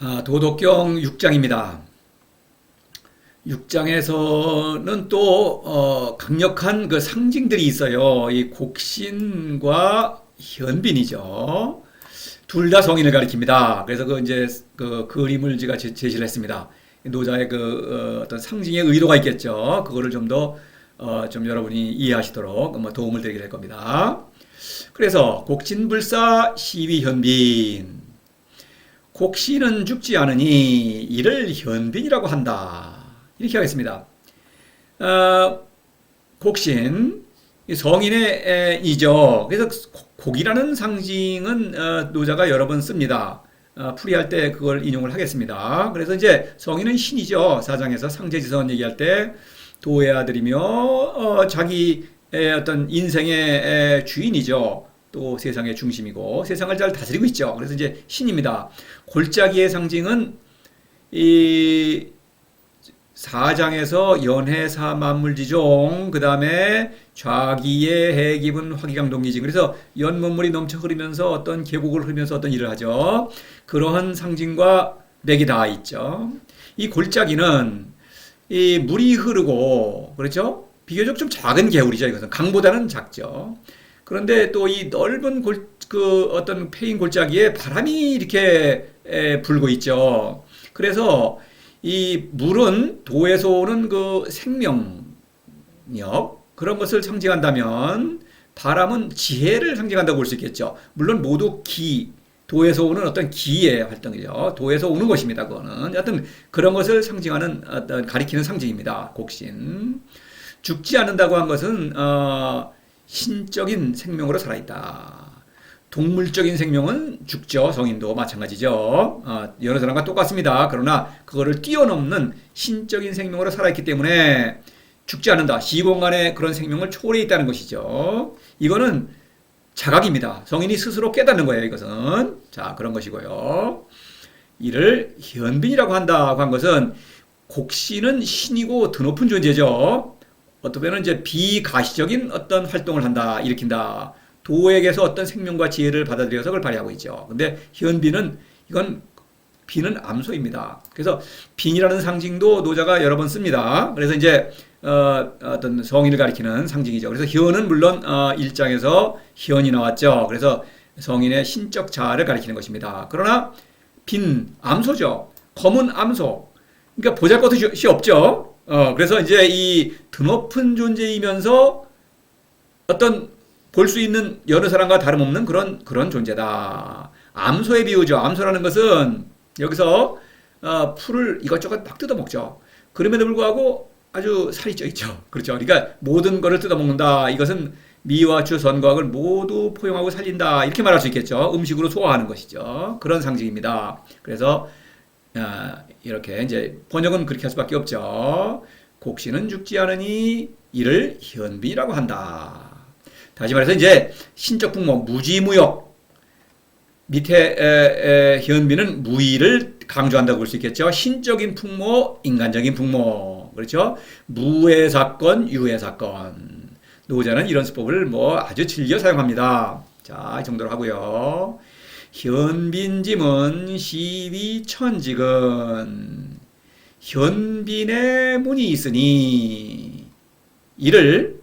아, 도덕경 6장입니다. 6장에서는 또 어, 강력한 그 상징들이 있어요. 이 곡신과 현빈이죠. 둘 다 성인을 가리킵니다. 그래서 그 이제 그 그림을 제가 제- 제시를 했습니다. 노자의 그 어, 떤 상징의 의도가 있겠죠. 그거를 좀더 어, 좀 여러분이 이해하시도록 뭐 도움을 드리게 될 겁니다. 그래서 곡신불사 시위현빈 곡신은 죽지 않으니 이를 현빈이라고 한다. 이렇게 하겠습니다. 어, 곡신 이 성인의 에, 이죠. 그래서 곡- 곡이라는 상징은 어, 노자가 여러 번 씁니다. 어, 풀이할 때 그걸 인용을 하겠습니다. 그래서 이제 성인은 신이죠. 사장에서 상제지선 얘기할 때 도의 아들이며 어, 자기의 어떤 인생의 에, 주인이죠. 또 세상의 중심이고 세상을 잘 다스리고 있죠. 그래서 이제 신입니다. 골짜기의 상징은 이 사장에서 연해사 만물지종 그 다음에 좌기의 해기분 화기강동기지. 그래서 연문물이 넘쳐 흐르면서 어떤 계곡을 흐르면서 어떤 일을 하죠. 그러한 상징과 맥이 다 있죠. 이 골짜기는 이 물이 흐르고 그렇죠? 비교적 좀 작은 개울이죠 이것은. 강보다는 작죠 그런데 또 이 넓은 골, 그 어떤 패인 골짜기에 바람이 이렇게 에, 불고 있죠 그래서 이 물은 도에서 오는 그 생명력 그런 것을 상징한다면 바람은 지혜를 상징한다고 볼 수 있겠죠. 물론 모두 기 도에서 오는 어떤 기의 활동이죠. 도에서 오는 것입니다. 그거는 하여튼 그런 것을 상징하는 어떤 가리키는 상징입니다. 곡신 죽지 않는다고 한 것은 어, 신적인 생명으로 살아있다. 동물적인 생명은 죽죠. 성인도 마찬가지죠. 어, 여러 사람과 똑같습니다. 그러나 그거를 뛰어넘는 신적인 생명으로 살아있기 때문에 죽지 않는다. 시공간에 그런 생명을 초월해 있다는 것이죠. 이거는 자각입니다. 성인이 스스로 깨닫는 거예요. 이것은 자 그런 것이고요. 이를 현빈이라고 한다고 한 것은 곡신은 신이고 드높은 존재죠. 어떻게 이제 비가시적인 어떤 활동을 한다, 일으킨다. 도에게서 어떤 생명과 지혜를 받아들여서 그걸 발휘하고 있죠. 근데 현빈은 이건 비는 암소입니다. 그래서 빈이라는 상징도 노자가 여러 번 씁니다. 그래서 이제 어, 어떤 성인을 가리키는 상징이죠. 그래서 현은 물론 어, 일장에서 현이 나왔죠. 그래서 성인의 신적 자아를 가리키는 것입니다. 그러나 빈 암소죠. 검은 암소. 그러니까 보잘것이 없죠. 어, 그래서 이제 이 드높은 존재이면서 어떤 볼 수 있는 여러 사람과 다름없는 그런 그런 존재다. 암소의 비유죠. 암소라는 것은 여기서 어, 풀을 이것저것 막 뜯어 먹죠. 그럼에도 불구하고 아주 살이 쪄 있죠. 그렇죠. 그러니까 모든 것을 뜯어 먹는다. 이것은 미와 주, 선과학을 모두 포용하고 살린다. 이렇게 말할 수 있겠죠. 음식으로 소화하는 것이죠. 그런 상징입니다. 그래서 어, 이렇게 이제 번역은 그렇게 할 수밖에 없죠. 곡신은 죽지 않으니 이를 현빈이라고 한다. 다시 말해서 이제 신적 풍모 무지무역 밑에 에, 에, 현빈은 무의를 강조한다고 볼 수 있겠죠. 신적인 풍모, 인간적인 풍모. 그렇죠? 무의 사건, 유의 사건. 노자는 이런 수법을 뭐 아주 즐겨 사용합니다. 자, 이 정도로 하고요. 현빈짐은 시위천직은 현빈의 문이 있으니 이를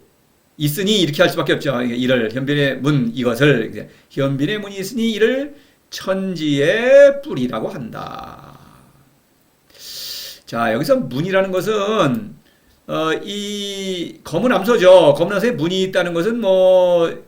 있으니 이렇게 할 수밖에 없죠. 이를 현빈의 문 이것을 현빈의 문이 있으니 이를 천지의 뿌리라고 한다. 자 여기서 문이라는 것은 어, 이 검은 암소죠. 검은 암소에 문이 있다는 것은 뭐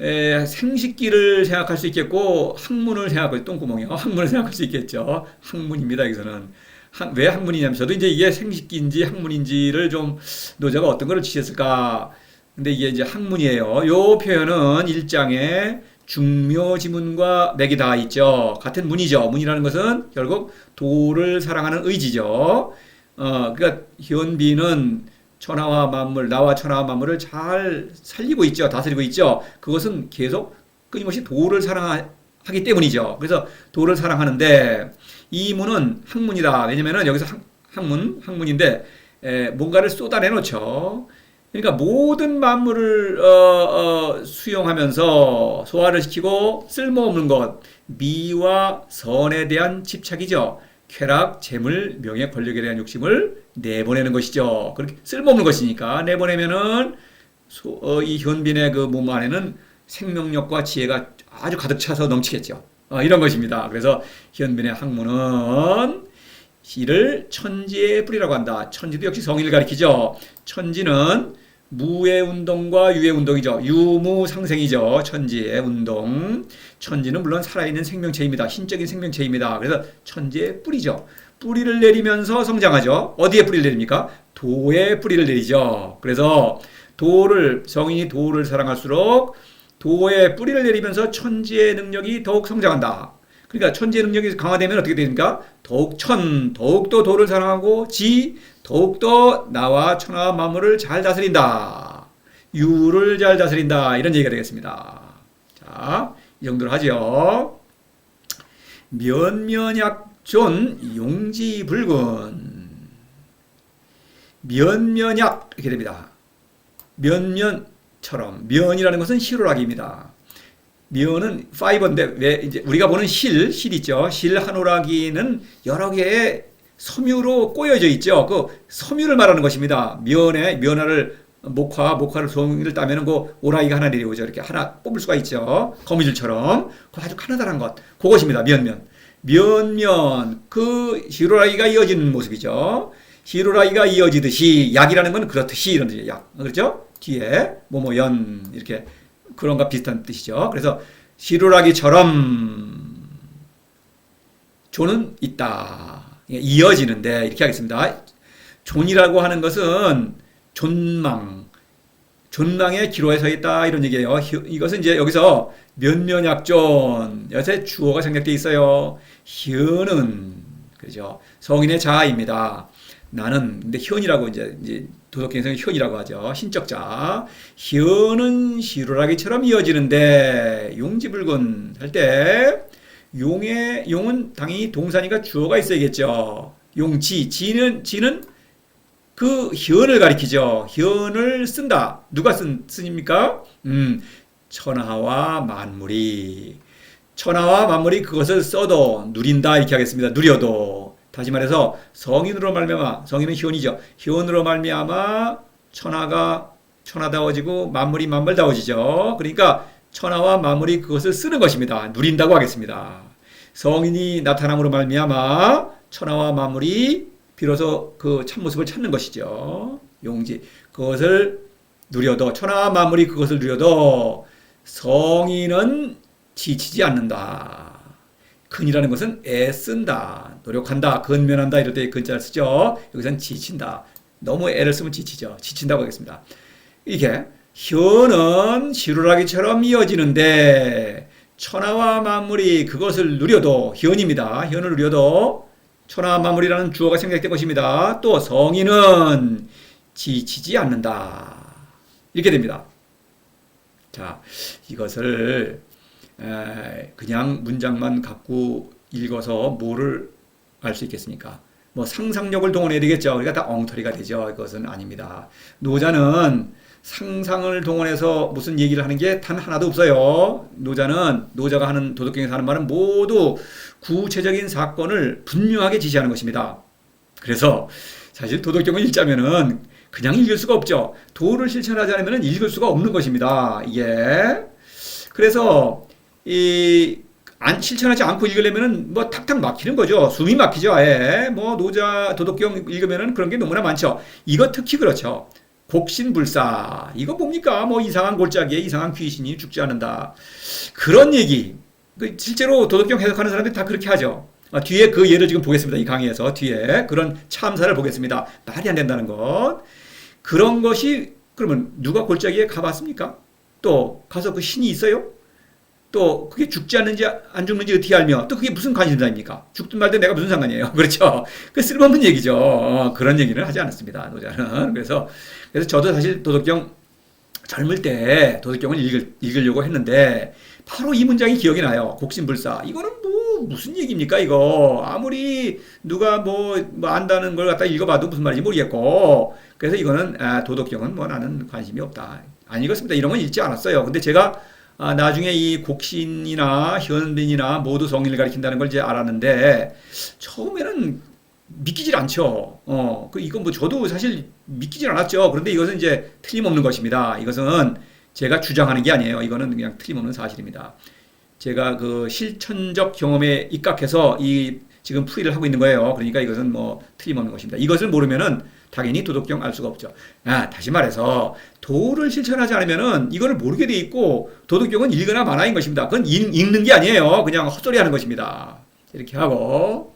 에, 생식기를 생각할 수 있겠고 학문을 생각할 똥구멍이요. 학문을 생각할 수 있겠죠. 학문입니다. 여기서는 학- 왜 학문이냐면 저도 이제 이게 생식기인지 학문인지를 좀 노자가 어떤 거를 지셨을까. 근데 이게 이제 학문이에요. 요 표현은 일장에 중묘지문과 맥이 다 있죠. 같은 문이죠. 문이라는 것은 결국 도를 사랑하는 의지죠. 어, 그러니까 현비는 천하와 만물, 나와 천하와 만물을 잘 살리고 있죠. 다스리고 있죠. 그것은 계속 끊임없이 도를 사랑하기 때문이죠. 그래서 도를 사랑하는데 이 문은 학문이다. 왜냐면은 여기서 학, 학문, 학문인데 에, 뭔가를 쏟아내 놓죠. 그러니까 모든 만물을 어, 어, 수용하면서 소화를 시키고 쓸모없는 것, 미와 선에 대한 집착이죠. 쾌락, 재물, 명예, 권력에 대한 욕심을 내보내는 것이죠. 그렇게 쓸모없는 것이니까 내보내면은 소, 어, 이 현빈의 그 몸 안에는 생명력과 지혜가 아주 가득 차서 넘치겠죠. 어, 이런 것입니다. 그래서 현빈의 학문은 이를 천지의 뿌리라고 한다. 천지도 역시 성인을 가리키죠. 천지는 무의 운동과 유의 운동이죠. 유무상생이죠. 천지의 운동. 천지는 물론 살아있는 생명체입니다. 신적인 생명체입니다. 그래서 천지의 뿌리죠. 뿌리를 내리면서 성장하죠. 어디에 뿌리를 내립니까? 도에 뿌리를 내리죠. 그래서 도를 성인이 도를 사랑할수록 도에 뿌리를 내리면서 천지의 능력이 더욱 성장한다. 그러니까 천지의 능력이 강화되면 어떻게 됩니까? 더욱 천, 더욱더 도를 사랑하고 지, 더욱더 나와 천하와 만물을 잘 다스린다. 유를 잘 다스린다. 이런 얘기가 되겠습니다. 자, 이 정도로 하죠. 면면약존 용지불근 면면약 이렇게 됩니다. 면면처럼 면이라는 것은 실오라기입니다. 면은 파이버인데 왜 이제 우리가 보는 실, 실 있죠. 실 한 오라기는 여러 개의 섬유로 꼬여져 있죠. 그 섬유를 말하는 것입니다. 면에 면화를 목화, 목화를 송이를 따면은 그 오라기가 하나 내려오죠. 이렇게 하나 뽑을 수가 있죠. 거미줄처럼 그 아주 가느다란 것. 그것입니다. 면면. 면면 그 히로라기가 이어지는 모습이죠. 히로라기가 이어지듯이 약이라는 건 그렇듯이 이런 뜻이에요. 약. 그렇죠? 뒤에 뭐뭐연 이렇게 그런 것 비슷한 뜻이죠. 그래서 히로라기처럼 조는 있다. 이어지는데 이렇게 하겠습니다. 존이라고 하는 것은 존망, 존망의 기로에 서 있다 이런 얘기예요. 이것은 이제 여기서 면면약존 여기서 주어가 생략돼 있어요. 현은 그죠 성인의 자아입니다. 나는 근데 현이라고 이제, 이제 도덕경에서는 현이라고 하죠. 신적자. 현은 시루라기처럼 이어지는데 용지불근 할 때 용의 용은 당연히 동사니까 주어가 있어야겠죠. 용지 지는 지는 그 현을 가리키죠. 현을 쓴다. 누가 쓴 쓰입니까? 음, 천하와 만물이 천하와 만물이 그것을 써도 누린다 이렇게 하겠습니다. 누려도 다시 말해서 성인으로 말미암아 성인은 현이죠. 현으로 말미암아 천하가 천하다워지고 만물이 만물다워지죠. 그러니까 천하와 만물이 그것을 쓰는 것입니다. 누린다고 하겠습니다. 성인이 나타남으로 말미암아 천하와 만물이 비로소 그 참모습을 찾는 것이죠. 용지 그것을 누려도 천하와 만물이 그것을 누려도 성인은 지치지 않는다. 근이라는 것은 애쓴다, 노력한다, 근면한다 이럴 때 근자를 쓰죠. 여기서는 지친다. 너무 애를 쓰면 지치죠. 지친다고 하겠습니다. 이게 현은 시루라기처럼 이어지는데 천하와 만물이 그것을 누려도 현입니다. 현을 누려도 천하와 만물이라는 주어가 생략된 것입니다. 또 성인은 지치지 않는다. 이렇게 됩니다. 자, 이것을 그냥 문장만 갖고 읽어서 뭐를 알 수 있겠습니까? 뭐 상상력을 동원해야 되겠죠. 그러니까 다 엉터리가 되죠. 이것은 아닙니다. 노자는 상상을 동원해서 무슨 얘기를 하는 게 단 하나도 없어요. 노자는 노자가 하는 도덕경에서 하는 말은 모두 구체적인 사건을 분명하게 지시하는 것입니다. 그래서 사실 도덕경을 읽자면은 그냥 읽을 수가 없죠. 도를 실천하지 않으면 읽을 수가 없는 것입니다. 이게 그래서 이, 안, 실천하지 않고 읽으려면은 뭐 탁탁 막히는 거죠. 숨이 막히죠. 아예. 뭐 노자 도덕경 읽으면은 그런 게 너무나 많죠. 이거 특히 그렇죠. 곡신불사. 이거 뭡니까? 뭐 이상한 골짜기에 이상한 귀신이 죽지 않는다. 그런 얘기. 그 실제로 도덕경 해석하는 사람들이 다 그렇게 하죠. 아, 뒤에 그 예를 지금 보겠습니다. 이 강의에서 뒤에 그런 참사를 보겠습니다. 말이 안 된다는 것. 그런 것이 그러면 누가 골짜기에 가봤습니까? 또 가서 그 신이 있어요? 또 그게 죽지 않는지 안 죽는지 어떻게 알며 또 그게 무슨 관심사입니까? 죽든 말든 내가 무슨 상관이에요. 그렇죠? 그 쓸모없는 얘기죠. 어, 그런 얘기를 하지 않았습니다. 노자는. 그래서 그래서 저도 사실 도덕경 젊을 때 도덕경을 읽을, 읽으려고 했는데 바로 이 문장이 기억이 나요. 곡신불사. 이거는 뭐 무슨 얘기입니까 이거. 아무리 누가 뭐, 뭐 안다는 걸 갖다 읽어봐도 무슨 말인지 모르겠고. 그래서 이거는 아, 도덕경은 뭐 나는 관심이 없다. 안 읽었습니다. 이런 건 읽지 않았어요. 근데 제가 아, 나중에 이 곡신이나 현빈이나 모두 성인을 가리킨다는 걸 이제 알았는데 처음에는 믿기질 않죠. 어, 그 이건 뭐 저도 사실 믿기질 않았죠. 그런데 이것은 이제 틀림없는 것입니다. 이것은 제가 주장하는 게 아니에요. 이거는 그냥 틀림없는 사실입니다. 제가 그 실천적 경험에 입각해서 이 지금 풀이를 하고 있는 거예요. 그러니까 이것은 뭐 틀림없는 것입니다. 이것을 모르면은 당연히 도덕경 알 수가 없죠. 아, 다시 말해서 도를 실천하지 않으면은 이거를 모르게 돼 있고 도덕경은 읽거나 마나인 것입니다. 그건 읽, 읽는 게 아니에요. 그냥 헛소리 하는 것입니다. 이렇게 하고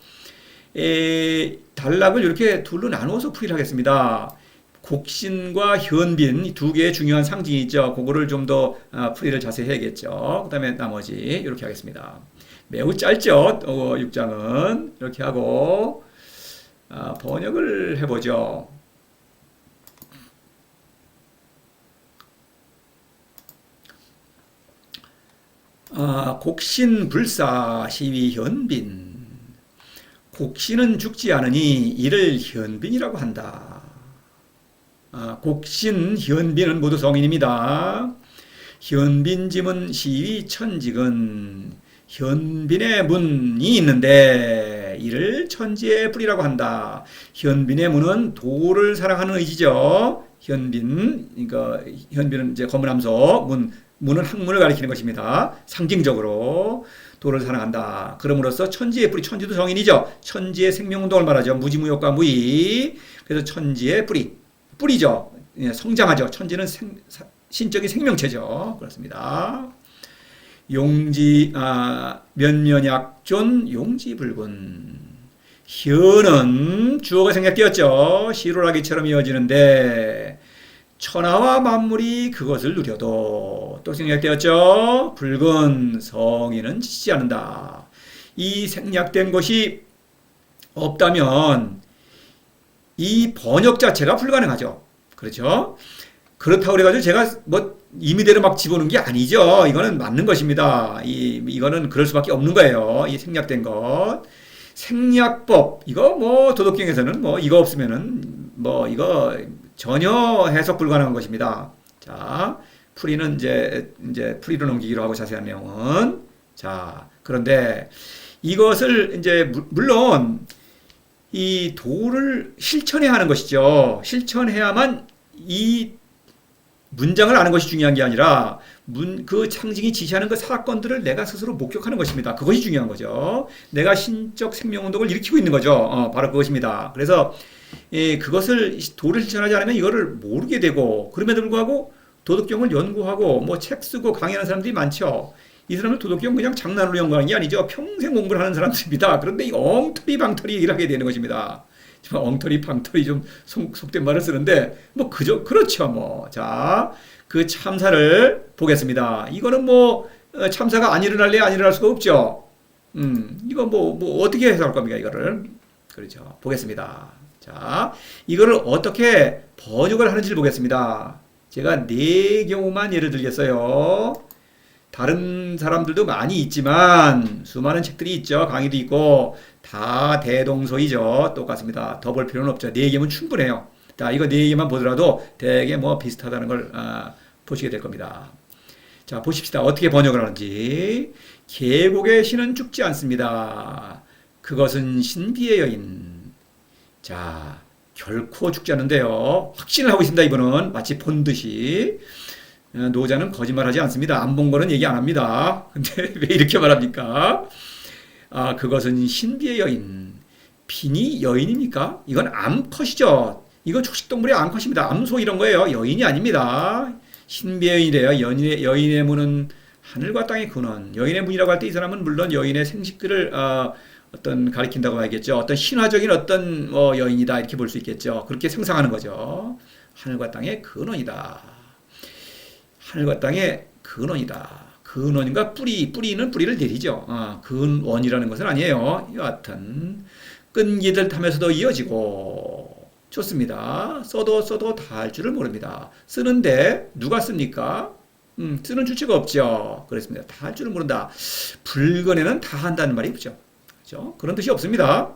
에, 단락을 이렇게 둘로 나누어서 풀이를 하겠습니다. 곡신과 현빈 두 개의 중요한 상징이 있죠. 그거를 좀 더 풀이를 자세히 해야겠죠. 그 다음에 나머지 이렇게 하겠습니다. 매우 짧죠. 어, 6장은 이렇게 하고 아, 번역을 해보죠. 아, 곡신 불사 시위 현빈 곡신은 죽지 않으니 이를 현빈이라고 한다. 아, 곡신, 현빈은 모두 성인입니다. 현빈지문 시위 천직은 현빈의 문이 있는데 이를 천지의 불이라고 한다. 현빈의 문은 도를 사랑하는 의지죠. 현빈, 그러니까 현빈은 이제 건문함소 문, 문은 학문을 가리키는 것입니다. 상징적으로 도를 사랑한다. 그럼으로써 천지의 뿌리, 천지도 성인이죠. 천지의 생명운동을 말하죠. 무지무효과 무의. 그래서 천지의 뿌리, 뿌리죠. 예, 성장하죠. 천지는 생, 신적인 생명체죠. 그렇습니다. 용지 아, 면면약존 용지불군 현은 주어가 생략되었죠. 시로라기처럼 이어지는데 천하와 만물이 그것을 누려도 또 생략되었죠. 붉은 성인은 지지 않는다. 이 생략된 것이 없다면 이 번역 자체가 불가능하죠. 그렇죠? 그렇다고 그래가지고 제가 뭐 임의대로 막 집어넣은 게 아니죠. 이거는 맞는 것입니다. 이, 이거는 그럴 수밖에 없는 거예요. 이 생략된 것. 생략법. 이거 뭐 도덕경에서는 뭐 이거 없으면은 뭐 이거 전혀 해석 불가능한 것입니다. 자, 풀이는 이제, 이제 풀이로 넘기기로 하고 자세한 내용은. 자, 그런데 이것을 이제 물론 이 도를 실천해야 하는 것이죠. 실천해야만 이 문장을 아는 것이 중요한 게 아니라 문, 그 상징이 지시하는 그 사건들을 내가 스스로 목격하는 것입니다. 그것이 중요한 거죠. 내가 신적 생명운동을 일으키고 있는 거죠. 어, 바로 그것입니다. 그래서 예, 그것을 도를 실천하지 않으면 이거를 모르게 되고 그럼에도 불구하고 도덕경을 연구하고 뭐 책 쓰고 강의하는 사람들이 많죠. 이 사람은 도덕경 그냥 장난으로 연구하는 게 아니죠. 평생 공부를 하는 사람들입니다. 그런데 이 엉터리 방터리 일하게 되는 것입니다. 좀 엉터리 방터리 좀 속, 속된 말을 쓰는데 뭐 그저 그렇죠 뭐. 자, 그 참사를 보겠습니다. 이거는 뭐 어, 참사가 안 일어날래 안 일어날 수가 없죠. 음, 이거 뭐, 뭐 어떻게 해석할 겁니까 이거를? 그렇죠. 보겠습니다. 자, 이거를 어떻게 번역을 하는지를 보겠습니다. 제가 네 경우만 예를 들겠어요. 다른 사람들도 많이 있지만 수많은 책들이 있죠. 강의도 있고 다 대동소이죠. 똑같습니다. 더 볼 필요는 없죠. 네 개면 충분해요. 자, 이거 네 개만 보더라도 되게 뭐 비슷하다는 걸 아, 보시게 될 겁니다. 자, 보십시다. 어떻게 번역을 하는지. 계곡의 신은 죽지 않습니다. 그것은 신비의 여인. 자, 결코 죽지 않는데요. 확신을 하고 있습니다. 이분은 마치 본 듯이. 어, 노자는 거짓말하지 않습니다. 안 본 거는 얘기 안 합니다. 근데 왜 이렇게 말합니까? 아, 그것은 신비의 여인. 빈이 여인입니까? 이건 암컷이죠. 이건 초식동물의 암컷입니다. 암소 이런 거예요. 여인이 아닙니다. 신비의 여인이래요. 여인의, 여인의 문은 하늘과 땅의 근원. 여인의 문이라고 할 때 이 사람은 물론 여인의 생식들을 어, 어떤 가리킨다고 하겠죠. 어떤 신화적인 어떤 뭐 여인이다 이렇게 볼 수 있겠죠. 그렇게 생상하는 거죠. 하늘과 땅의 근원이다. 하늘과 땅의 근원이다. 근원인가 뿌리, 뿌리는 뿌리를 내리죠. 어, 근원이라는 것은 아니에요. 여하튼 끈기들 타면서도 이어지고 좋습니다. 써도 써도 다 할 줄을 모릅니다. 쓰는데 누가 씁니까? 음, 쓰는 주체가 없죠. 그렇습니다. 다 할 줄은 모른다. 불건에는 다 한다는 말이 없죠. 그렇죠? 그런 뜻이 없습니다.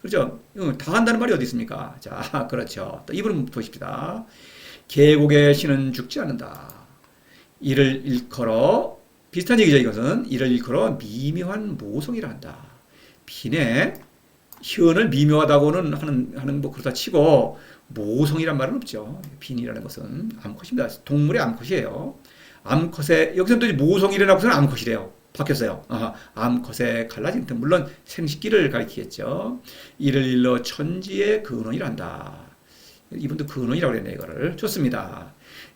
그렇죠? 응, 다 한다는 말이 어디 있습니까? 자, 그렇죠. 또 이분은 보십시다. 계곡의 신은 죽지 않는다. 이를 일컬어 비슷한 얘기죠. 이것은 이를 일컬어 미묘한 모성이라 한다. 비네 현을 미묘하다고는 하는 하는 뭐 그렇다 치고 모성이란 말은 없죠. 빈이라는 것은 암컷입니다. 동물의 암컷이에요. 암컷의 여기서 또 모성이라고서는 암컷이래요. 바뀌었어요. 아하, 암컷의 갈라진 틈 물론 생식기를 가리키겠죠. 이를 일러 천지의 근원이란다. 이분도 근원이라고 그랬네 이거를 좋습니다.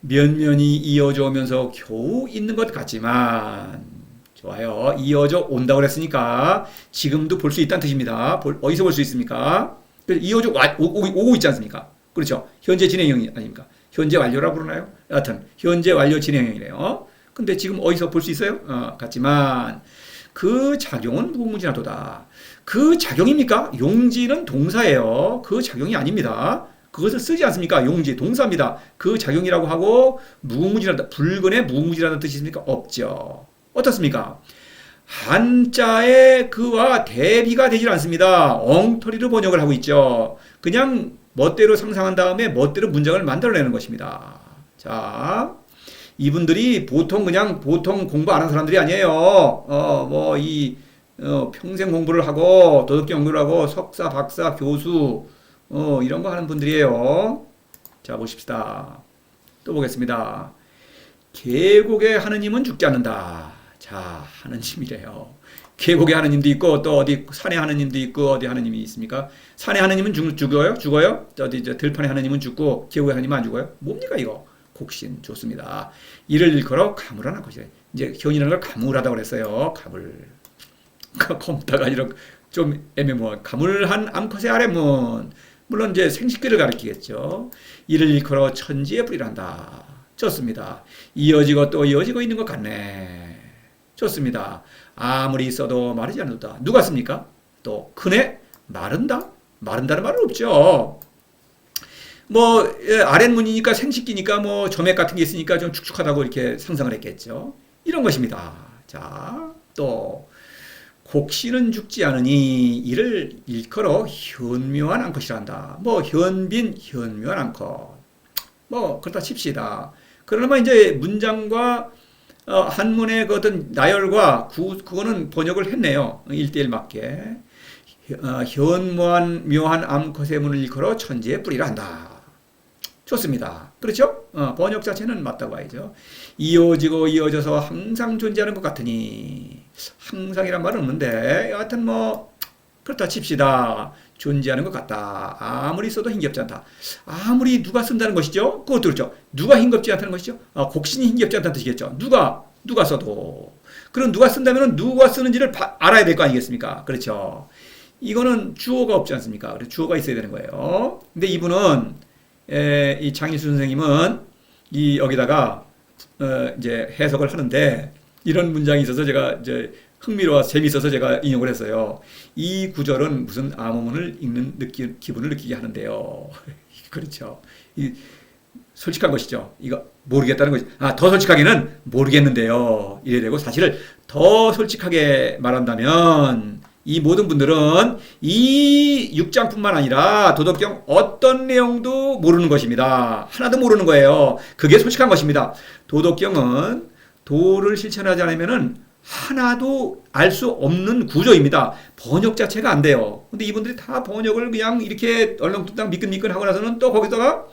면면이 이어져 오면서 겨우 있는 것 같지만 좋아요. 이어져 온다고 그랬으니까 지금도 볼 수 있다는 뜻입니다. 볼- 어디서 볼 수 있습니까? 이어져 와- 오, 오, 오 고 있지 않습니까? 그렇죠. 현재 진행형이 아닙니까? 현재 완료라고 그러나요? 여하튼 현재 완료 진행형이래요. 근데 지금 어디서 볼 수 있어요? 어, 같지만 그 작용은 무궁무진하도다. 그 작용입니까? 용지는 동사예요. 그 작용이 아닙니다. 그것을 쓰지 않습니까? 용지 동사입니다. 그 작용이라고 하고 무궁무진하다. 불근의 무궁무진하다는 뜻이 있습니까? 없죠. 어떻습니까? 한자의 그와 대비가 되질 않습니다. 엉터리로 번역을 하고 있죠. 그냥 멋대로 상상한 다음에 멋대로 문장을 만들어내는 것입니다. 자, 이분들이 보통 그냥 보통 공부 안 한 사람들이 아니에요. 어, 뭐, 이, 어, 평생 공부를 하고, 도덕경 연구를 하고, 석사, 박사, 교수, 어, 이런 거 하는 분들이에요. 자, 보십시다. 또 보겠습니다. 계곡의 하느님은 죽지 않는다. 자, 하느님이래요. 계곡의 하느님도 있고, 또 어디 산의 하느님도 있고, 어디 하느님이 있습니까? 산의 하느님은 죽, 죽어요? 죽어요? 어디 저 들판의 하느님은 죽고, 계곡의 하느님은 안 죽어요? 뭡니까, 이거? 곡신 좋습니다. 이를 일컬어 가물하는 것이래. 이제 현이라는 걸 가물하다고 그랬어요. 가물. 검다가 아니라 좀 애매모호한 가물한 암컷의 아래문. 물론 이제 생식기를 가리키겠죠. 이를 일컬어 천지의 뿌리란다. 좋습니다. 이어지고 또 이어지고 있는 것 같네. 좋습니다. 아무리 써도 마르지 않는다. 누가 씁니까? 또 크네? 마른다? 마른다는 말은 없죠. 뭐 예, 아랫문이니까 생식기니까 뭐 점액 같은 게 있으니까 좀 축축하다고 이렇게 상상을 했겠죠. 이런 것입니다. 자, 또 곡신은 죽지 않으니 이를 일컬어 현묘한 암컷이란다. 뭐 현빈 현묘한 암컷. 뭐 그렇다 칩시다. 그러면 이제 문장과 어, 한문의 그 어떤 나열과 구, 그거는 번역을 했네요. 일대일 맞게. 어, 현무한 묘한 암컷의 문을 일컬어 천지의 뿌리라 한다. 좋습니다. 그렇죠? 어, 번역 자체는 맞다고 봐야죠. 이어지고 이어져서 항상 존재하는 것 같으니 항상이란 말은 없는데 여하튼 뭐 그렇다 칩시다. 존재하는 것 같다. 아무리 써도 힘겹지 않다. 아무리 누가 쓴다는 것이죠? 그것도 그렇죠. 누가 힘겹지 않다는 것이죠? 아, 곡신이 힘겹지 않다는 뜻이겠죠. 누가 누가 써도 그럼 누가 쓴다면 누가 쓰는지를 바- 알아야 될 거 아니겠습니까? 그렇죠. 이거는 주어가 없지 않습니까? 주어가 있어야 되는 거예요. 근데 이분은 에, 이 장일수 선생님은 이 여기다가 어, 이제 해석을 하는데 이런 문장이 있어서 제가 이제 흥미로워서 재미있어서 제가 인용을 했어요. 이 구절은 무슨 암호문을 읽는 느끼, 기분을 느끼게 하는데요. 그렇죠. 이 솔직한 것이죠. 이거 모르겠다는 것이. 아, 더 솔직하게는 모르겠는데요. 이래 되고 사실을 더 솔직하게 말한다면 이 모든 분들은 이 6장뿐만 아니라 도덕경 어떤 내용도 모르는 것입니다. 하나도 모르는 거예요. 그게 솔직한 것입니다. 도덕경은 도를 실천하지 않으면은 하나도 알 수 없는 구조입니다. 번역 자체가 안 돼요. 근데 이분들이 다 번역을 그냥 이렇게 얼렁뚱땅 미끈미끈 하고 나서는 또 거기다가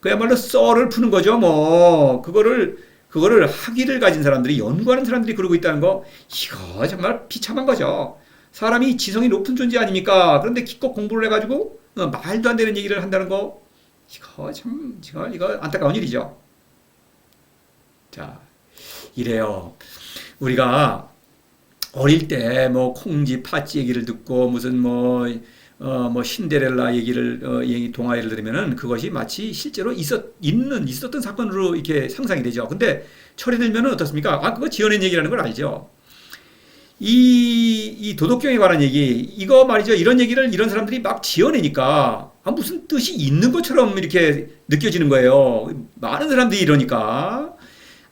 그야말로 썰을 푸는 거죠. 뭐 그거를 그거를 학위를 가진 사람들이 연구하는 사람들이 그러고 있다는 거 이거 정말 비참한 거죠. 사람이 지성이 높은 존재 아닙니까? 그런데 기껏 공부를 해가지고 어, 말도 안 되는 얘기를 한다는 거 이거 참 이거 이거 안타까운 일이죠. 자 이래요. 우리가 어릴 때 뭐 콩지 팥지 얘기를 듣고 무슨 뭐 어, 뭐 신데렐라 얘기를 어, 얘기 동화를 들으면은 그것이 마치 실제로 있었 있는 있었던 사건으로 이렇게 상상이 되죠. 근데 철이 들면은 어떻습니까? 아 그거 지어낸 얘기라는 걸 알죠. 이, 이 도덕경에 관한 얘기, 이거 말이죠. 이런 얘기를 이런 사람들이 막 지어내니까, 아, 무슨 뜻이 있는 것처럼 이렇게 느껴지는 거예요. 많은 사람들이 이러니까.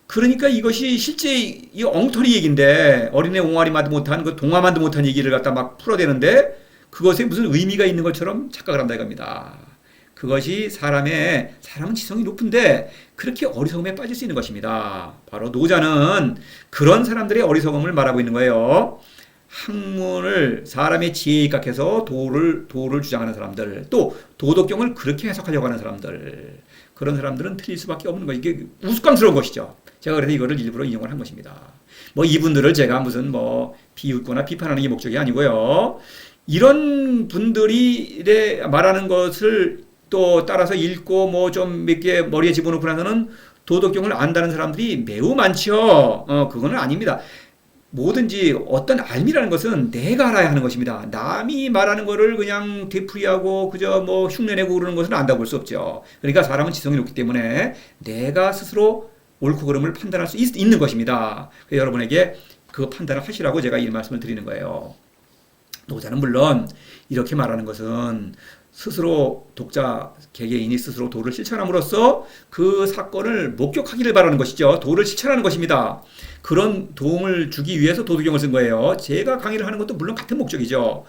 그러니까 이것이 실제 이 엉터리 얘기인데 어린애 옹알이만도 못한 그 동화만도 못한 얘기를 갖다 막 풀어대는데 그것에 무슨 의미가 있는 것처럼 착각을 한다 이겁니다. 그것이 사람의 사람은 지성이 높은데 그렇게 어리석음에 빠질 수 있는 것입니다. 바로 노자는 그런 사람들의 어리석음을 말하고 있는 거예요. 학문을 사람의 지혜에 입각해서 도를 도를 주장하는 사람들, 또 도덕경을 그렇게 해석하려고 하는 사람들, 그런 사람들은 틀릴 수밖에 없는 거. 이게 우스꽝스러운 것이죠. 제가 그래서 이거를 일부러 인용을 한 것입니다. 뭐 이분들을 제가 무슨 뭐 비웃거나 비판하는 게 목적이 아니고요. 이런 분들이 말하는 것을 또 따라서 읽고 뭐 좀 몇 개 머리에 집어넣고 나서는 도덕경을 안다는 사람들이 매우 많죠. 어, 그거는 아닙니다. 뭐든지 어떤 알미라는 것은 내가 알아야 하는 것입니다. 남이 말하는 거를 그냥 되풀이하고 그저 뭐 흉내내고 그러는 것은 안다고 볼 수 없죠. 그러니까 사람은 지성이 높기 때문에 내가 스스로 옳고 그름을 판단할 수 있, 는 것입니다. 여러분에게 그 판단을 하시라고 제가 이 말씀을 드리는 거예요. 노자는 물론 이렇게 말하는 것은 스스로 독자 개개인이 스스로 도를 실천함으로써 그 사건을 목격하기를 바라는 것이죠. 도를 실천하는 것입니다. 그런 도움을 주기 위해서 도덕경을 쓴 거예요. 제가 강의를 하는 것도 물론 같은 목적이죠.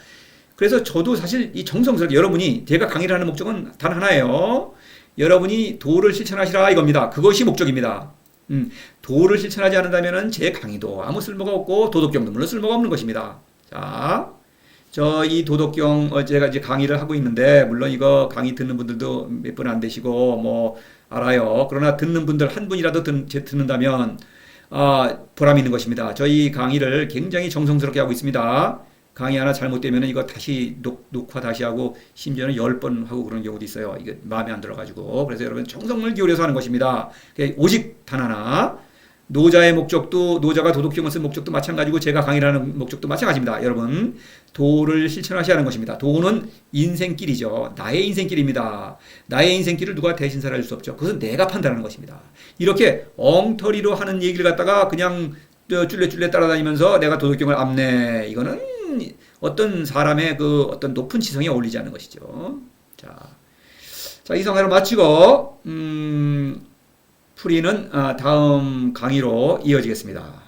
그래서 저도 사실 이 정성스럽게 여러분이 제가 강의를 하는 목적은 단 하나예요. 여러분이 도를 실천하시라 이겁니다. 그것이 목적입니다. 음, 도를 실천하지 않는다면 제 강의도 아무 쓸모가 없고 도덕경도 물론 쓸모가 없는 것입니다. 자, 저 이 도덕경 어, 제가 이제 강의를 하고 있는데 물론 이거 강의 듣는 분들도 몇 분 안 되시고 뭐 알아요. 그러나 듣는 분들 한 분이라도 듣, 듣는다면 아, 보람 있는 것입니다. 저희 강의를 굉장히 정성스럽게 하고 있습니다. 강의 하나 잘못되면 이거 다시 녹, 녹화 다시 하고 심지어는 열 번 하고 그런 경우도 있어요. 이게 마음에 안 들어가지고. 그래서 여러분 정성을 기울여서 하는 것입니다. 오직 단 하나. 노자의 목적도 노자가 도덕경을 쓴 목적도 마찬가지고 제가 강의를 하는 목적도 마찬가지입니다. 여러분 도를 실천하셔야 하는 것입니다. 도는 인생길이죠. 나의 인생길입니다. 나의 인생길을 누가 대신 살아줄 수 없죠. 그것은 내가 판단하는 것입니다. 이렇게 엉터리로 하는 얘기를 갖다가 그냥 쫄래쫄래 따라다니면서 내가 도덕경을 암내 이거는 어떤 사람의 그 어떤 높은 지성에 어울리지 않는 것이죠. 자, 자 이상으로 마치고 음. 풀이는 아, 다음 강의로 이어지겠습니다.